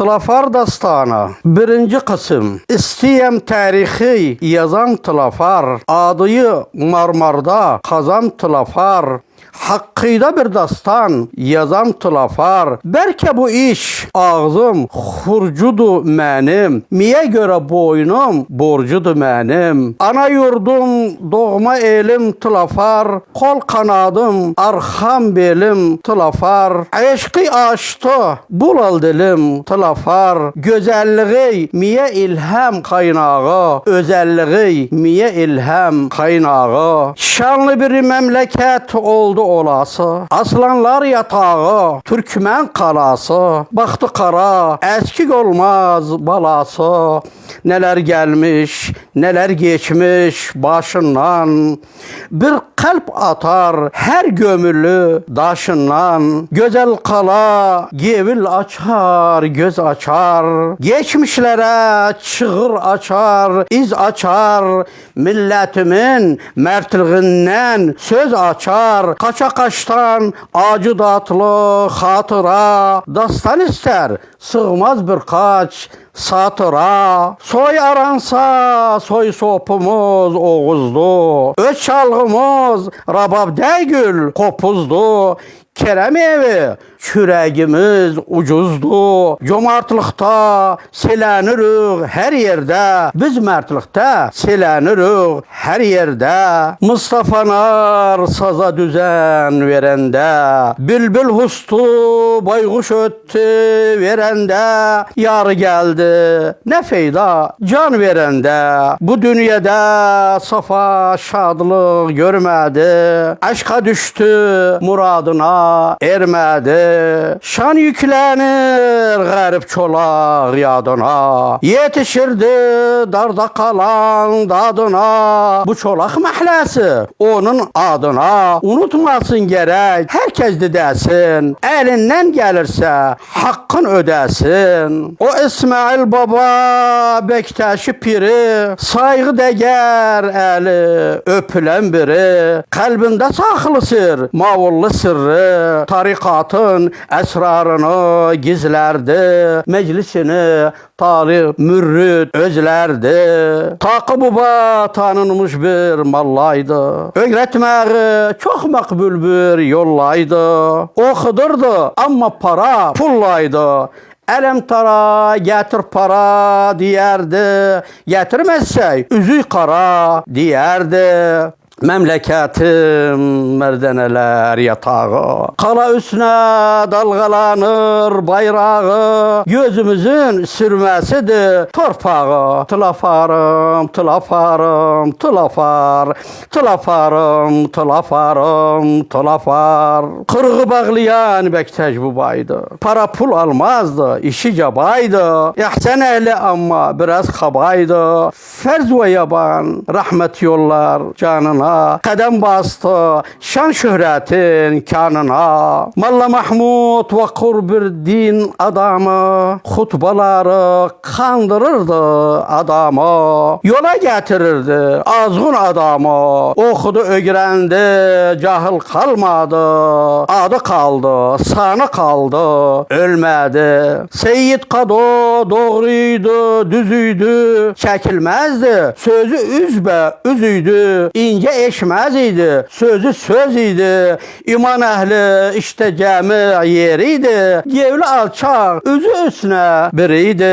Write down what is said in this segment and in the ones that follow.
Tlafar Dastanı Birinci kısım İstiyem tarihi yazan Tlafar Adıyı Marmarda kazan Tlafar Hakkıyda bir dastan yazan tlafar Belki bu iş ağzım hurcudu mənim. Miye göre boynum borcudu mənim? Ana yurdum doğma elim tlafar Kol kanadım arxam belim tlafar Eşqi açtı bulal dilim tlafar Gözəlliği miye ilham kaynağı? Özelliği miye ilham kaynağı? Şanlı bir memleket oldu olası Aslanlar yatağı Türkmen kalası. Baktı kara eskik olmaz balası. Neler gelmiş neler geçmiş başından. Bir kalp atar her gömülü daşından. Güzel kala gevil açar göz açar. Geçmişlere çığır açar iz açar. Milletimin mertliğinden söz açar Kaça kaçtan acı tatlı hatıra. Dastan ister sığmaz birkaç satıra. Soy aransa soy sopumuz oğuzdu Öz çalgımız rabab değgül kopuzdu. Kerem evi çürəyimiz ucuzdu. Comartlıqda selenirik her yerde. Biz mertlikdə selenirik her yerde. Mustafanar saza düzen verende. Bülbül hustu baykuş öttü verende. Yar geldi ne feyda can verende. Bu dünyada safa şadlık görmedi. Aşka düştü muradına ermedi. Şan yüklenir garip çolak yadına. Yetişirdi darda kalan dadına. Bu çolak mahlası onun adına. Unutmasın gerek herkes de desin. Elinden gelirse hakkın ödesin. O İsmail Baba Bektaşi piri saygı değer eli öpülen biri. Kalbinde saklı sır, mavullu sırrı, tarikatın esrarını gizlerdi. Meclisini tarih mürrüt özlerdi. Takı baba tanınmış bir mallaydı. Öğretmeyi çok makbul bir yollaydı. Okudurdu ama para pullaydı. Elem tara getir para diyerdi. Getirmezse üzü kara diyerdi. Memleketim merdeneler yatağı. Kala üstüne dalgalanır bayrağı. Gözümüzün sürmesidir torpağı. Tılafarım, tılafarım, tılafar Tılafarım, tılafarım, tılafar Kırığı bağlayan Bektaş bubaydı. Para pul almazdı, işi cabaydı. Yahsen ehli ama biraz kabaydı. Ferz ve yaban, rahmet yollar canına Kadem bastı şan şöhretin kanına. Malla Mahmud ve kurbir din adamı Hutbaları kandırırdı adamı. Yola getirirdi azgın adamı. Okudu öğrendi cahil kalmadı Adı kaldı sanı kaldı ölmedi Seyyid Kado doğruydu düzüydü Çekilmezdi sözü üzbe üzüydü ince eşmez idi. Sözü söz idi. İman ehli işte cami yeriydi. Gevli alçak üzü üstüne biriydi.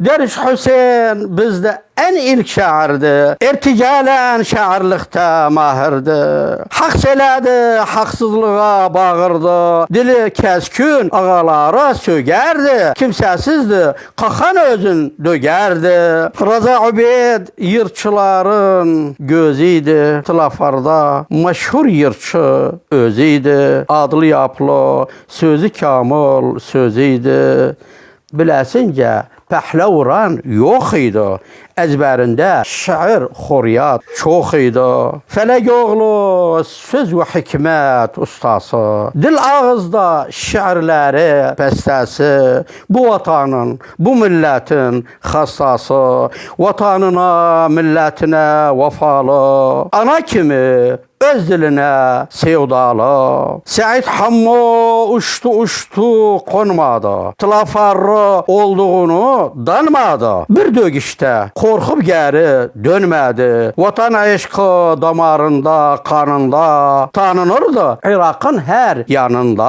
Deriş Hüseyin bizde en ilk şairdi. İrticalen şairlikte mahirdi. Hak söyledi, haksızlığa bağırdı. Dili keskün ağalara sögerdi. Kimsesizdi, kakan özün dögerdi. Raza Ubed yırçıların gözüydü. Tılafarda meşhur yırçı özüydü. Adlı yaplı, sözü kamil sözüydü. Biləsince pəhləvran yox idi. Əzbərində şair, xoriyat çox idi. Fələg oğlu söz və hikmət ustası. Dil ağızda şairləri, bəstəsi. Bu vatanın, bu millətin xassası. Vatanına, millətinə vəfalı. Ana kimi öz diline sevdalı. Seyit Hammo uçtu uçtu konmadı. Tlafarı olduğunu danmadı. Bir dögüşte korkup geri dönmedi. Vatan aşkı damarında, kanında tanınırdı. Irak'ın her yanında.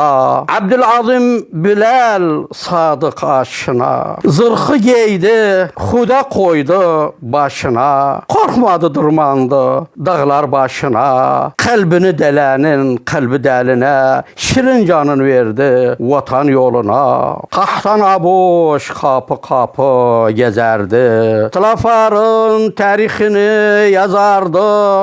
Abdülazim Bilal sadık aşına. Zırhı giydi, huda koydu başına. Korkmadı durmandı dağlar başına. Kalbini delenin kalbi deline. Şirin canın verdi vatan yoluna. Kahtan abuş kapı kapı gezerdi. Tlafarın tarihini yazardı.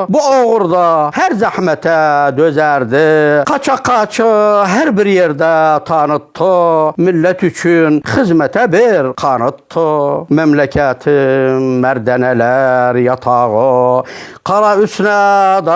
Bu uğurda her zahmete dözerdi. Kaça kaça her bir yerde tanıttı. Millet için hizmete bir kanıttı. Memleketim merdeneler yatağı. Kara üstüne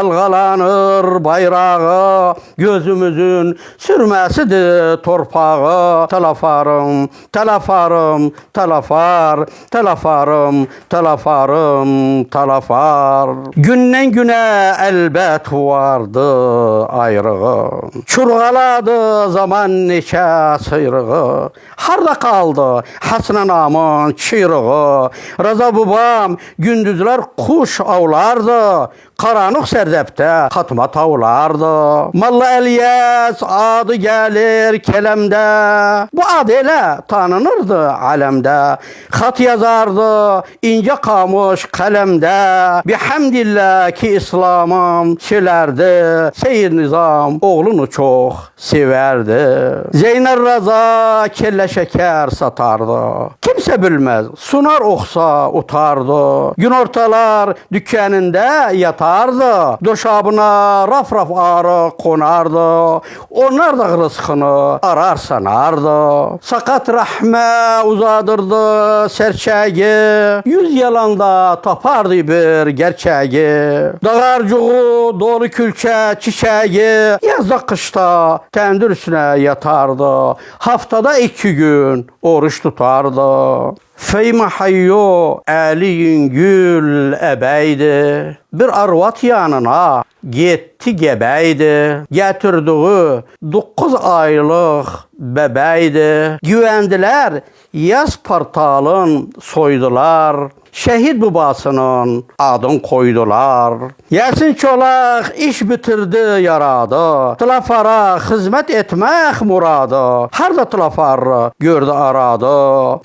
dalgalanır bayrağı. Gözümüzün sürmesidir torpağı. Talafarım, talafarım, talafar, talafarım, talafarım, talafar. Günden güne elbet vardı ayrığı. Çurgaladı zaman neçə sıyrığı. Harda kaldı Hasna namın çıyırığı. Raza babam gündüzler kuş avlardı. Karanlık serdepte katma tavlardı. Malla Eliyas adı gelir kelemde. Bu ad elə tanınırdı alemde. Xat yazardı ince kamış kalemde. Bihamdillah ki İslam'ım silerdi. Seyir Nizam oğlunu çok severdi. Zeynel Raza kelle şeker satardı. Kimse bilmez sunar oxsa utardı. Gün ortalar dükkanında yatardı. Döşabına raf raf ağrı konardı. Onlar da rızkını arar sanardı. Sakat rahme uzadırdı serçeği. Yüz yalanda tapardı bir gerçeği. Dağarcığı dolu külçe çiçeği. Yazda kışta tendir üstüne yatardı. Haftada iki gün oruç tutardı. Feyme hayyo əliyin gül əbəydi. Bir arvat yanına getdi gebəydi. Gətirdiği 9 aylıq bəbəydi. Güvəndilər yaz portalın soydular. Şehit babasının adın koydular. Yasin Çolak iş bitirdi yaradı. Tlafara hizmet etmek muradı. Harda tlafar gördü aradı.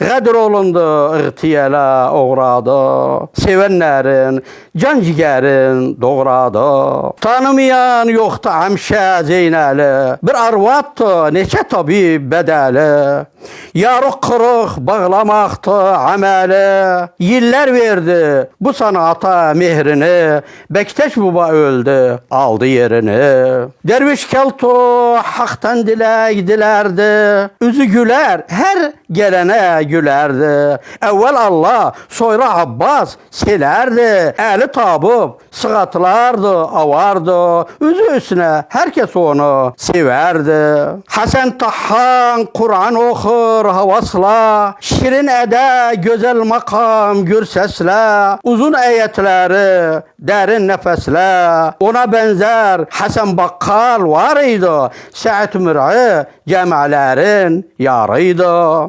Qədir olundu ıhtiyele uğradı. Sevenlerin can ciğerin doğradı. Tanımayan yoktu həmşə Zeynəli. Bir arvattı neçə tabib bədəli. Yarıq qırıq bağlamaqdı əməli. Yıllar verdi bu sanata mehrini. Bektaş baba öldü aldı yerini. Derviş kelto haktan dilek dilerdi. Üzü güler her gelene gülerdi. Evvel Allah sonra Abbas silerdi. Eli tabıp sıgatlardı avardı. Üzü üstüne herkes onu severdi. Hasan Tahan Kur'an okur havasla. Şirin ede güzel makam gür sesle. Uzun ayetleri derin nefesle. Ona benzer Hasan Bakkal var idi. Sa'd Mür'i cemalerin yarıydı.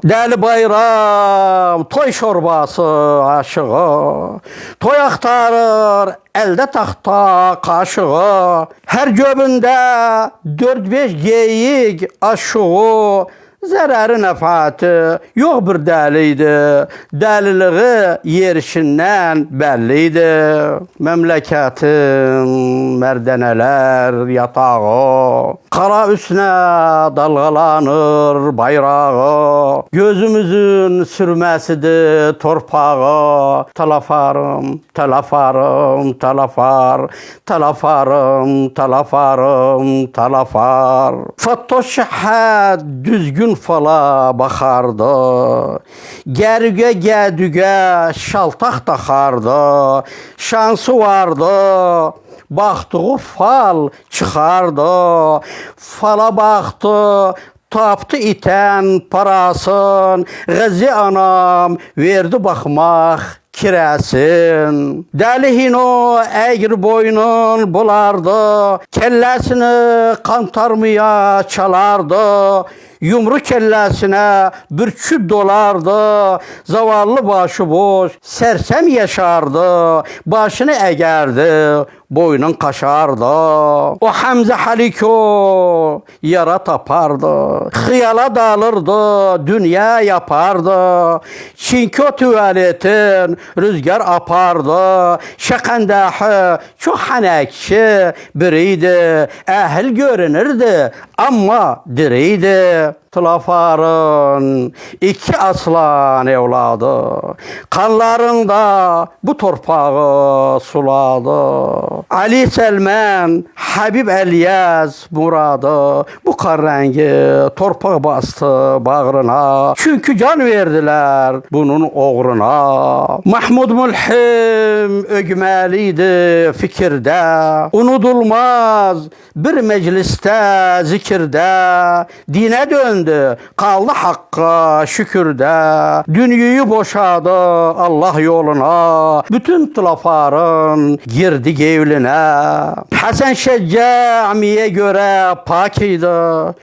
Deli bayram toy şorbası aşığı. Toy aktarır elde tahta kaşığı. Her göbünde dört beş geyik aşığı. Zərəri nəfəti yox bir. Dəliliği yerişindən bəlli idi. Məmləkətin mərdənələr yatağı, qara üstünə dalğalanır bayrağı. Gözümüzün sürməsidir torpağı. Talafarım, talafarım, talafar, talafarım, talafarım, talafar. Fattoş şəhət düzgün fala baxardı. Gərgə gədügə şaltaq taxardı. Şansı vardı. Baxdığı fal çıxardı. Fala baxdı. Tapdı itən parasın. Qəzi anam verdi baxmaq titrəsin. Dəli hino əgir boynun bulardı, kelləsini qantarmaya çalardı. Yumru kelləsinə bürküb dolardı, zavallı başı boş, sərsəm yaşardı, başını əgərdi, boynun qaşardı. O Həmzə Haliko yara tapardı, xiyala dalırdı, dünya yapardı. Çinko tuvaletin rüzgar apardı, şəqəndəhi çox hənəkçi biriydi, əhl görünürdü, amma diriydi. step Tulafarın iki aslan evladı Kanlarında bu torpağı suladı. Ali Selman, Habib Elyaz muradı Bu kar rengi torpağı bastı bağrına. Çünkü can verdiler bunun uğruna. Mahmud Mulhim ögmeliydi fikirde. Unudulmaz bir mecliste zikirde. Dine döndü kaldı hakka şükürde. Dünyayı boşadı Allah yoluna. Bütün tulafarın girdi gevline. Hasan Şeccami'ye göre pak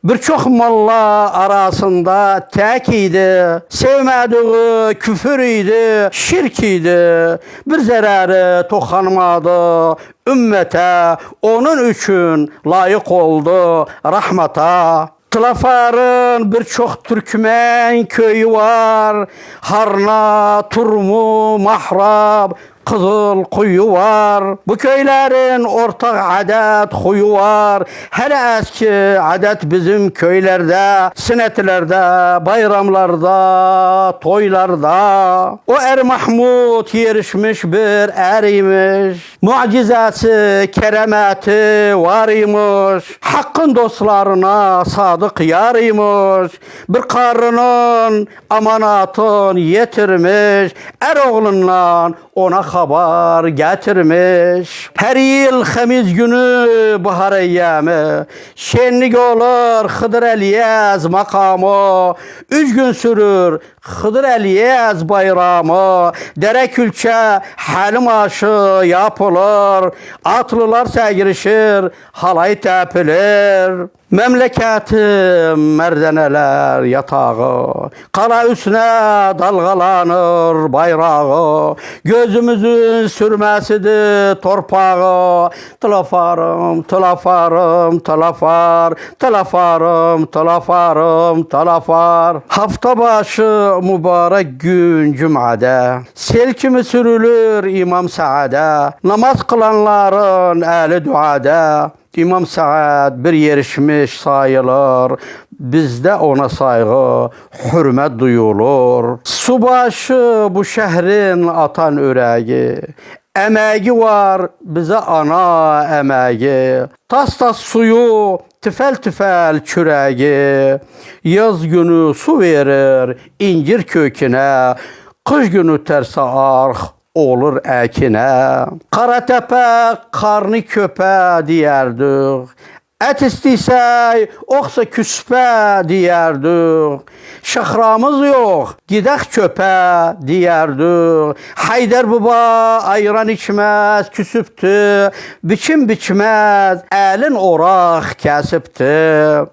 Birçok molla arasında tek idi. Sevmediği küfür idi, şirk idi. Bir zərəri toxanmadı. Ümmete onun üçün layık oldu rahmata. Tlafarın birçok Türkmen köyü var. Harna, Turmu, Mahrab, Kızıl kuyu var. Bu köylerin ortak adet huyu var. Hele eski adet bizim köylerde, sinetlerde, bayramlarda, toylarda. O er Mahmud yerişmiş bir eriymiş. Mucizesi, keremeti var imiş. Hakkın dostlarına sadık yarıymış. Bir karının amanatın yetirmiş. Er oğlundan ona haber getirmiş. Her yıl hemiz günü bahar eyyamı. Şenlik olur Hıdır Eliyaz makamı. Üç gün sürür Xıdır Əliyəz bayramı, dərə külçə, həlim aşı yapılır, atlılar səgirişir, halay təpilir. Memleketim merdeneler yatağı Kala üstüne dalgalanır bayrağı. Gözümüzün sürmesidir torpağı. Tlafarım, tlafarım, tlafar Tlafarım, tlafarım, tlafar Hafta başı mübarek gün cümade. Sel kimi sürülür İmam Saad'e. Namaz kılanların eli duada İmam Saad bir yerişmiş sayılır. Bizde ona saygı, hürmet duyulur. Subaşı bu şehrin atan üreği. Emeği var bize ana emeği. Tas tas suyu tifel tifel küreği. Yaz günü su verir incir köküne. Kış günü tersa arx olur əkinə. Qaratepe qarnı köpə deyərdik. Ət istəsək, oxsa küspə deyərdik. Şıxramız yox, gidək köpə deyərdik. Haydar baba ayran içməz, küsübdü. Biçim biçməz, əlin oraq kəsibdi.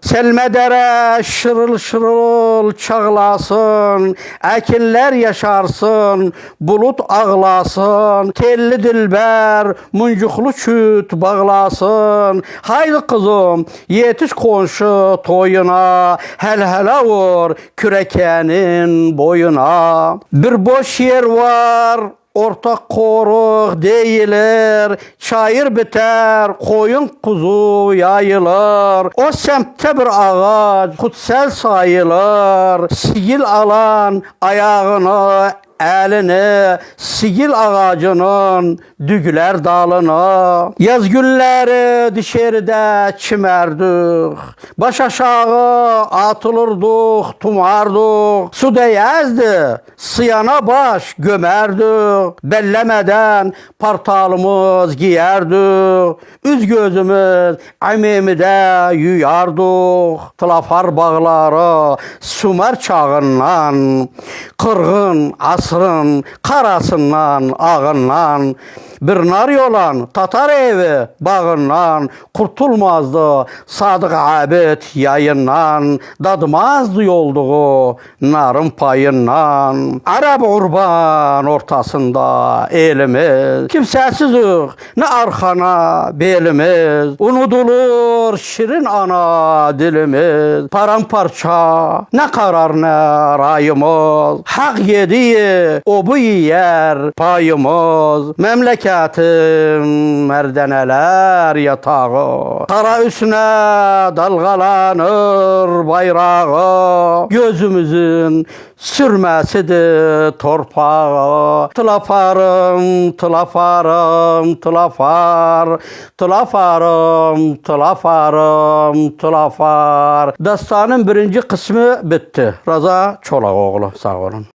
Selmədərə şırıl şırıl çağlasın. Əkinlər yaşarsın, bulut ağlasın. Telli dilbər, muncuqlu küt bağlasın. Haydi kızım yetiş konşu toyuna Hel hele vur kürekenin boyuna Bir boş yer var Ortak koruk değilir, çayır biter, koyun kuzu yayılır. O semtte bir ağaç kutsel sayılır. Sigil alan ayağını elini sigil ağacının dügüler dalını yaz günleri dışarıda çimerdik baş aşağı atılırdık tumardık su değezdi sıyana baş gömerdik bellemeden partalımız giyerdik üz gözümüz amimide yuyardık tlafar bağları sumer çağından kırgın as asrın karasından, ağından. Bir nar yolan Tatar evi bağından. Kurtulmazdı Sadık abid yayından. Dadmazdı yolduğu narın payından. Arab urban ortasında elimiz. Kimsəsizik ne arkana belimiz. Unudulur şirin ana dilimiz. Paramparça ne karar ne rayımız. Hak yediği o bu yer payımız memleketin merdeneler yatağı. Kara üstüne dalgalanır bayrağı gözümüzün sürmesidir torpağı. Tılafarım tılafarım tılafar tılafarım tılafarım tılafar dastanın birinci kısmı bitti. Raza Çolakoğlu sağ olun